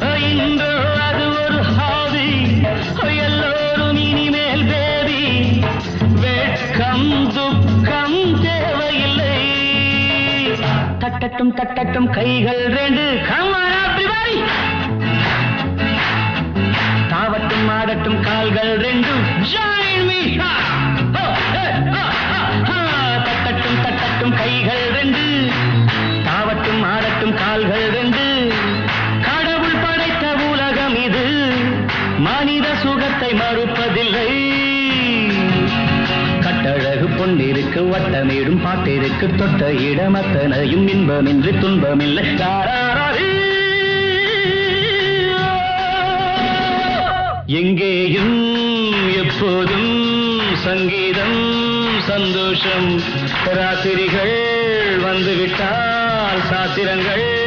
இன்று அது ஒரு ஹாபி. எல்லோரும் இனிமேல் பேதி வெட்கம் துக்கம் தேவையில்லை. தட்டட்டும் தட்டட்டும் கைகள் ரெண்டு. கம்மாரா தாவட்டும் ஆடட்டும் கால்கள் ரெண்டு. சுகத்தை மறுப்பதில்லை. கட்டழகு பொன்னிருக்கு வட்டமேடும் பாட்டிற்கு தொட்ட இடமத்தனையும் இன்பமின்றி துன்பமில்லை. தாராரீ. எங்கேயும் எப்போதும் சங்கீதம் சந்தோஷம் ராத்திரிகள் வந்துவிட்டால் சாத்திரங்கள்.